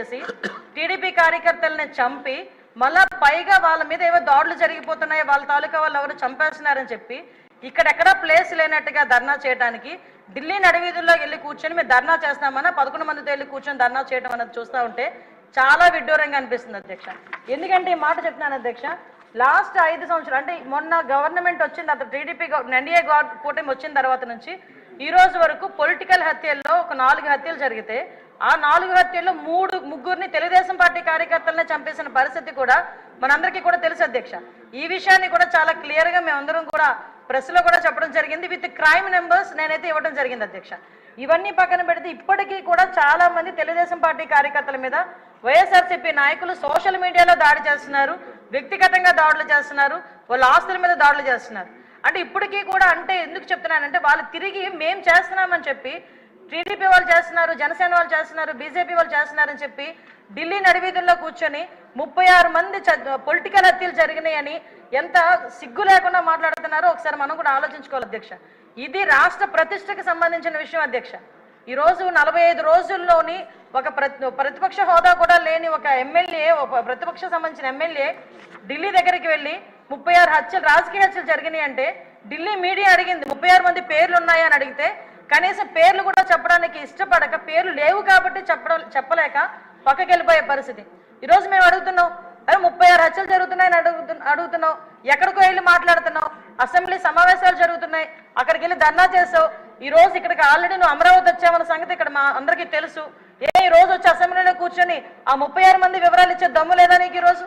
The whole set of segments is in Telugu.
చేసి టీడీపీ కార్యకర్తల్ని చంపి మళ్ళా పైగా వాళ్ళ మీద ఏవో దాడులు జరిగిపోతున్నాయి వాళ్ళ తాలూకా వాళ్ళు ఎవరు చంపేస్తున్నారని చెప్పి ఇక్కడెక్కడా ప్లేస్ లేనట్టుగా ధర్నా చేయడానికి ఢిల్లీ నడివీధుల్లో వెళ్ళి కూర్చొని మేము ధర్నా చేస్తామన్నా పదకొండు మందితో వెళ్ళి కూర్చొని ధర్నా చేయడం అన్నది చూస్తూ ఉంటే చాలా విడ్డూరంగా అనిపిస్తుంది అధ్యక్ష. ఎందుకంటే ఈ మాట చెప్తున్నాను అధ్యక్ష లాస్ట్ ఐదు సంవత్సరాలు అంటే మొన్న గవర్నమెంట్ వచ్చింది అతను టీడీపీ ఎన్డీఏ కూటమి వచ్చిన తర్వాత నుంచి ఈ రోజు వరకు పొలిటికల్ హత్యల్లో ఒక నాలుగు హత్యలు జరిగితే ఆ నాలుగు హత్యల్లో మూడు ముగ్గురిని తెలుగుదేశం పార్టీ కార్యకర్తలనే చంపేసిన పరిస్థితి కూడా మనందరికీ కూడా తెలుసు అధ్యక్ష. ఈ విషయాన్ని కూడా చాలా క్లియర్గా మేమందరం కూడా ప్రెస్లో కూడా చెప్పడం జరిగింది. విత్ క్రైమ్ నెంబర్స్ నేనైతే ఇవ్వడం జరిగింది అధ్యక్ష. ఇవన్నీ పక్కన పెడితే ఇప్పటికీ కూడా చాలా మంది తెలుగుదేశం పార్టీ కార్యకర్తల మీద వైఎస్ఆర్సీపీ నాయకులు సోషల్ మీడియాలో దాడి చేస్తున్నారు. వ్యక్తిగతంగా దాడులు చేస్తున్నారు. వాళ్ళ ఆస్తుల మీద దాడులు చేస్తున్నారు. అంటే ఇప్పటికీ కూడా అంటే ఎందుకు చెప్తున్నానంటే వాళ్ళు తిరిగి మేం చేస్తున్నామని చెప్పి టీడీపీ వాళ్ళు చేస్తున్నారు జనసేన వాళ్ళు చేస్తున్నారు బీజేపీ వాళ్ళు చేస్తున్నారని చెప్పి ఢిల్లీ నడివీధుల్లో కూర్చొని ముప్పై ఆరు మంది పొలిటికల్ హత్యలు జరిగినాయని ఎంత సిగ్గు లేకుండా మాట్లాడుతున్నారో ఒకసారి మనం కూడా ఆలోచించుకోవాలి అధ్యక్ష. ఇది రాష్ట్ర ప్రతిష్టకి సంబంధించిన విషయం అధ్యక్ష. ఈరోజు నలభై ఐదు రోజుల్లోని ఒక ప్రతి ప్రతిపక్ష హోదా కూడా లేని ఒక ఎమ్మెల్యే ఒక ప్రతిపక్ష సంబంధించిన ఎమ్మెల్యే ఢిల్లీ దగ్గరికి వెళ్ళి ముప్పై ఆరు హత్యలు రాజకీయ హత్యలు జరిగినాయి అంటే ఢిల్లీ మీడియా అడిగింది ముప్పై ఆరు మంది పేర్లు ఉన్నాయని అడిగితే కనీసం పేర్లు కూడా చెప్పడానికి ఇష్టపడక పేర్లు లేవు కాబట్టి చెప్పడం చెప్పలేక పక్కకి వెళ్ళిపోయే పరిస్థితి. ఈరోజు మేము అడుగుతున్నాం అరే ముప్పై ఆరు హత్యలు జరుగుతున్నాయని అడుగుతు అడుగుతున్నావు ఎక్కడికో వెళ్ళి మాట్లాడుతున్నావు అసెంబ్లీ సమావేశాలు జరుగుతున్నాయి అక్కడికి వెళ్ళి ధర్నా చేసావు ఈ రోజు ఇక్కడికి ఆల్రెడీ నువ్వు అమరావతి వచ్చావన్న సంగతి ఇక్కడ మా అందరికీ తెలుసు. ఏ ఈ రోజు వచ్చి అసెంబ్లీలో కూర్చొని ఆ ముప్పై ఆరు మంది వివరాలు ఇచ్చే దమ్ము లేదా నీకు ఈ రోజు?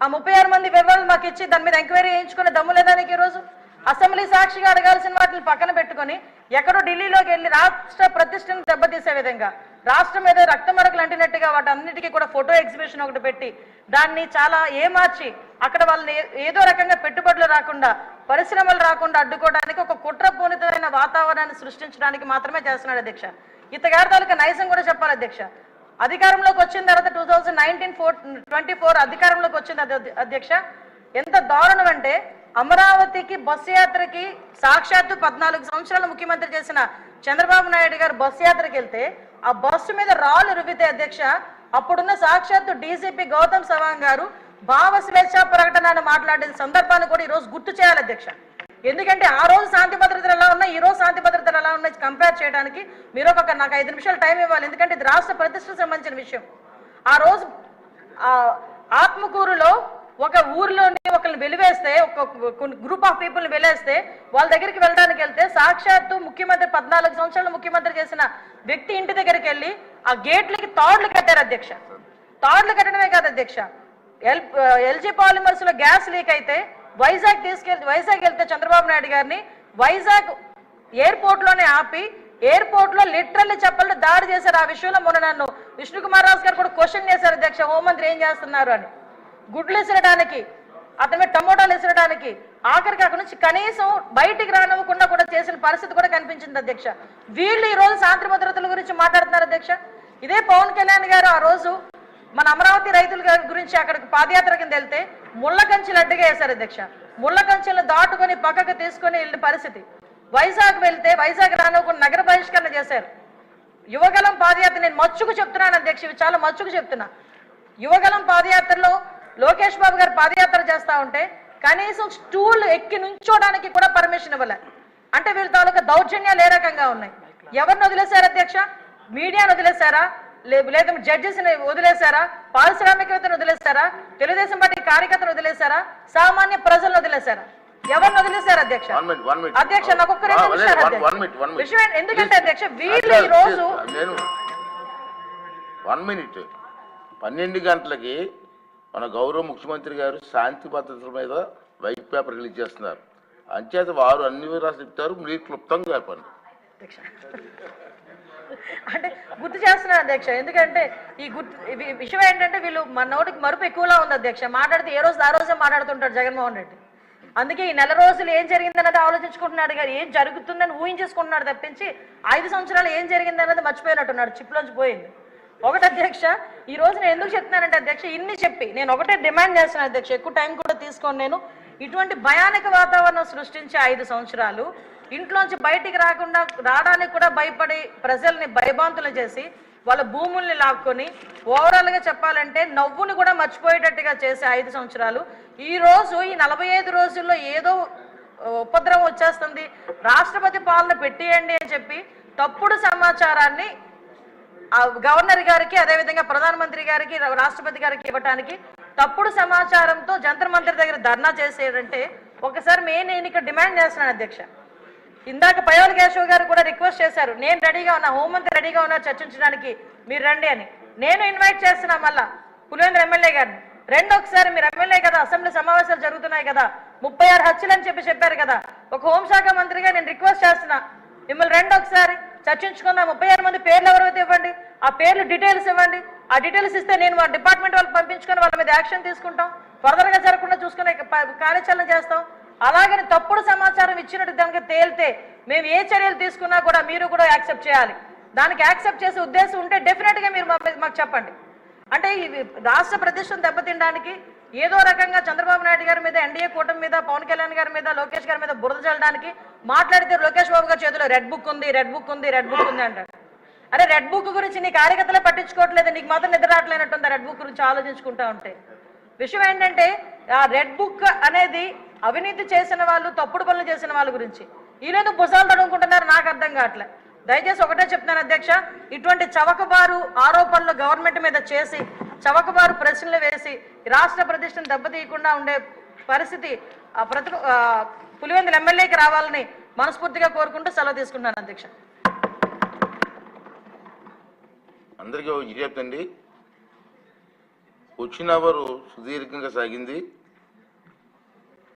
ఆ ముప్పై ఆరు మంది వివరాలు మాకు ఇచ్చి దాని మీద ఎంక్వైరీ చేయించుకునే దమ్ము లేదా నీకు ఈ రోజు? అసెంబ్లీ సాక్షిగా అడగాల్సిన వాటిని పక్కన పెట్టుకొని ఎక్కడో ఢిల్లీలోకి వెళ్ళి రాష్ట్ర ప్రతిష్టను దెబ్బతీసే విధంగా రాష్ట్రం మీద రక్తమరకలు అంటినట్టుగా వాటి అన్నిటికీ కూడా ఫోటో ఎగ్జిబిషన్ ఒకటి పెట్టి దాన్ని చాలా ఏమార్చి అక్కడ వాళ్ళని ఏదో రకంగా పెట్టుబడులు రాకుండా పరిశ్రమలు రాకుండా అడ్డుకోవడానికి ఒక కుట్రపూనితమైన వాతావరణాన్ని సృష్టించడానికి మాత్రమే చేస్తున్నాడు అధ్యక్ష. ఇతగారి తాలూకా నైజం కూడా చెప్పాలి అధ్యక్ష. అధికారంలోకి వచ్చిన తర్వాత two thousand nineteen four twenty four అధికారంలోకి వచ్చింది అధ్య- అధ్యక్ష. ఎంత దారుణం అంటే అమరావతికి బస్సు యాత్రకి సాక్షాత్తు పద్నాలుగు సంవత్సరాలు ముఖ్యమంత్రి చేసిన చంద్రబాబు నాయుడు గారు బస్సు యాత్రకి వెళ్తే ఆ బస్సు మీద రాళ్ళు రుబ్బితే అధ్యక్ష అప్పుడున్న సాక్షాత్తు డీసీపీ గౌతమ్ సవాంగ్ గారు భావ స్వేచ్ఛ ప్రకటన అని మాట్లాడిన సందర్భాన్ని కూడా ఈరోజు గుర్తు చేయాలి అధ్యక్ష. ఎందుకంటే ఆ రోజు శాంతి భద్రతలు ఎలా ఉన్నాయి ఈ రోజు శాంతి భద్రతలు ఎలా ఉన్నాయి కంపేర్ చేయడానికి మీరు ఒక నాకు ఐదు నిమిషాలు టైం ఇవ్వాలి. ఎందుకంటే ఇది రాష్ట్ర ప్రతిష్టకు సంబంధించిన విషయం. ఆ రోజు ఆత్మకూరులో ఒక ఊర్లోని ఒకరిని వెలివేస్తే ఒక గ్రూప్ ఆఫ్ పీపుల్ని వెలేస్తే వాళ్ళ దగ్గరికి వెళ్ళడానికి వెళ్తే సాక్షాత్తు ముఖ్యమంత్రి పద్నాలుగు సంవత్సరాలు ముఖ్యమంత్రి చేసిన వ్యక్తి ఇంటి దగ్గరికి వెళ్ళి ఆ గేట్లకి తాడులు కట్టారు అధ్యక్ష. తాడులు కట్టడమే కాదు అధ్యక్ష. ఎల్ ఎల్జీ పాలిమర్స్లో గ్యాస్ లీక్ అయితే వైజాగ్ తీసుకెళ్తే వైజాగ్ వెళ్తే చంద్రబాబు నాయుడు గారిని వైజాగ్ ఎయిర్పోర్ట్లోనే ఆపి ఎయిర్పోర్ట్లో లిటరల్లీ చెప్పలు దాడి చేశారు. ఆ విషయంలో మొన్న నన్ను విష్ణుకుమార్ రాజు గారు కూడా క్వశ్చన్ చేశారు అధ్యక్ష. హోంమంత్రి ఏం చేస్తున్నారు అని. గుడ్లు ఇసరడానికి అతని టమోటాలు ఇసరడానికి ఆఖరికి అక్కడ నుంచి కనీసం బయటికి రానివ్వకుండా కూడా చేసిన పరిస్థితి కూడా కనిపించింది అధ్యక్ష. వీళ్ళు ఈ రోజు శాంతి భద్రతల గురించి మాట్లాడుతున్నారు అధ్యక్ష. ఇదే పవన్ కళ్యాణ్ గారు ఆ రోజు మన అమరావతి రైతుల గురించి అక్కడికి పాదయాత్ర కింద వెళ్తే ముళ్ళ కంచెలు అడ్డుగా వేశారు అధ్యక్ష. ముళ్ళ కంచెలు దాటుకొని పక్కకు తీసుకొని వెళ్ళిన పరిస్థితి. వైజాగ్ వెళ్తే వైజాగ్ రానివ్వకుండా నగర బహిష్కరణ చేశారు. యువగలం పాదయాత్ర నేను మచ్చుకు చెప్తున్నాను అధ్యక్ష ఇవి చాలా మచ్చుకు చెప్తున్నా. యువగలం పాదయాత్రలో లోకేష్ బాబు గారు పాదయాత్ర చేస్తా ఉంటే కనీసం స్టూల్ ఎక్కి నుంచోడానికి కూడా పర్మిషన్ ఇవ్వలే. అంటే వీళ్ళ తాలూకా దౌర్జన్యాలు ఏ రకంగా ఉన్నాయి? ఎవరిని వదిలేశారు అధ్యక్ష? మీడియాను వదిలేశారా? లేదా జడ్జెస్ వదిలేశారా? పారిశ్రామికవేత్తను వదిలేశారా? తెలుగుదేశం పార్టీ కార్యకర్తలు వదిలేశారా? సామాన్య ప్రజలను వదిలేశారా? ఎవరిని వదిలేశారు అధ్యక్ష. అధ్యక్ష నాకు ఒక్క రెండు minute. విషయం ఎందుకంటే. అధ్యక్ష వీళ్ళు ఈ రోజు వన్ మినిట్ పన్నెండు గంటలకి మన గౌరవ ముఖ్యమంత్రి గారు శాంతి భద్రతల మీద వైట్ పేపర్ రిలీజ్ చేస్తున్నారు. అంచేత వారు అన్ని వివరాలు చెప్తారు మీరు క్లుప్తంగా చెప్పండి. అంటే గుర్తు చేస్తున్నారు అధ్యక్ష ఎందుకంటే ఈ గుర్తు విషయం ఏంటంటే వీళ్ళు మన నోటికి మరుపు ఎక్కువలా ఉంది అధ్యక్ష. మాట్లాడితే ఏ రోజు ఆ రోజే మాట్లాడుతుంటాడు జగన్మోహన్ రెడ్డి. అందుకే ఈ నెల రోజులు ఏం జరిగిందన్నది ఆలోచించుకుంటున్నాడు కానీ ఏం జరుగుతుందని ఊహించేసుకుంటున్నాడు తప్పించి ఐదు సంవత్సరాలు ఏం జరిగిందన్నది మర్చిపోయినట్టున్నాడు చిప్లోంచి పోయింది. ఒకటి అధ్యక్ష ఈ రోజు నేను ఎందుకు చెప్తున్నానంటే అధ్యక్ష ఇన్ని చెప్పి నేను ఒకటే డిమాండ్ చేస్తున్నాను అధ్యక్ష ఎక్కువ టైం కూడా తీసుకోను నేను. ఇటువంటి భయానక వాతావరణం సృష్టించే ఐదు సంవత్సరాలు ఇంట్లోంచి బయటికి రాకుండా రావడానికి కూడా భయపడి ప్రజల్ని భయభాంతులు చేసి వాళ్ళ భూముల్ని లాక్కొని ఓవరాల్గా చెప్పాలంటే నవ్వుని కూడా మర్చిపోయేటట్టుగా చేసే ఐదు సంవత్సరాలు. ఈ రోజు ఈ నలభై ఐదు రోజుల్లో ఏదో ఉపద్రవం వచ్చేస్తుంది. రాష్ట్రపతి పాలన పెట్టేయండి అని చెప్పి తప్పుడు సమాచారాన్ని గవర్నర్ గారికి అదేవిధంగా ప్రధానమంత్రి గారికి రా- రాష్ట్రపతి గారికి ఇవ్వటానికి తప్పుడు సమాచారంతో జంతర్ మంత్రి దగ్గర ధర్నా చేసేటంటే ఒకసారి మేము నేను ఇక్కడ డిమాండ్ చేస్తున్నాను అధ్యక్ష. ఇందాక పయోల్ కేశవ్ గారు కూడా రిక్వెస్ట్ చేశారు నేను రెడీగా ఉన్నా హోంమంత్రి రెడీగా ఉన్నా చర్చించడానికి మీరు రండి అని. నేను ఇన్వైట్ చేస్తున్నా మళ్ళా పులివెందుల ఎమ్మెల్యే గారిని. రెండు ఒకసారి మీరు ఎమ్మెల్యే కదా అసెంబ్లీ సమావేశాలు జరుగుతున్నాయి కదా ముప్పై ఆరు హత్యలు అని చెప్పి చెప్పారు కదా ఒక హోంశాఖ మంత్రిగా నేను రిక్వెస్ట్ చేస్తున్నా. మిమ్మల్ని రెండు ఒకసారి చర్చించుకుందాం ముప్పై ఆరు మంది పేర్లు ఎవరైతే ఇవ్వండి ఆ పేర్లు డీటెయిల్స్ ఇవ్వండి. ఆ డీటెయిల్స్ ఇస్తే నేను మా డిపార్ట్మెంట్ వాళ్ళకి పంపించుకొని వాళ్ళ మీద యాక్షన్ తీసుకుంటాం. ఫర్దర్ జరగకుండా చూసుకునే కార్యాచరణ చేస్తాం. అలాగని తప్పుడు సమాచారం ఇచ్చినట్టు దానికి తేలితే మేము ఏ చర్యలు తీసుకున్నా కూడా మీరు కూడా యాక్సెప్ట్ చేయాలి. దానికి యాక్సెప్ట్ చేసే ఉద్దేశం ఉంటే డెఫినెట్గా మీరు మాకు చెప్పండి. అంటే రాష్ట్ర ప్రతిష్టం దెబ్బతినడానికి ఏదో రకంగా చంద్రబాబు నాయుడు గారి మీద ఎన్డీఏ కూటమి మీద పవన్ కళ్యాణ్ గారి మీద లోకేష్ గారి మీద బురద చల్లడానికి మాట్లాడితే లోకేష్ బాబు గారి చేతిలో రెడ్ బుక్ ఉంది రెడ్ బుక్ ఉంది రెడ్ బుక్ ఉంది అంటారు అరే రెడ్ బుక్ గురించి నీ కార్యకర్తలే పట్టించుకోవట్లేదు నీకు మాత్రం నిద్ర రావట్లేనట్టుంది రెడ్ బుక్ గురించి ఆలోచించుకుంటా ఉంటే. విషయం ఏంటంటే ఆ రెడ్ బుక్ అనేది అవినీతి చేసిన వాళ్ళు తప్పుడు పనులు చేసిన వాళ్ళ గురించి. ఈరోజు భుజాలు తడుముకుంటున్నారు నాకు అర్థం కావట్లే. దయచేసి ఒకటే చెప్తున్నాను అధ్యక్ష ఇటువంటి చవకబారు ఆరోపణలు గవర్నమెంట్ మీద చేసి చవకబారు ప్రశ్నలు వేసి రాష్ట్ర ప్రతిష్టను దెబ్బతీయకుండా ఉండే పరిస్థితి ఆ ప్రతి పులివెందుల ఎమ్మెల్యేకి రావాలని మనస్ఫూర్తిగా కోరుకుంటూ సెలవు తీసుకున్నాను అధ్యక్ష. అందరికీ విజ్ఞప్తి అండి. వచ్చిన అవరు సుదీర్ఘంగా సాగింది.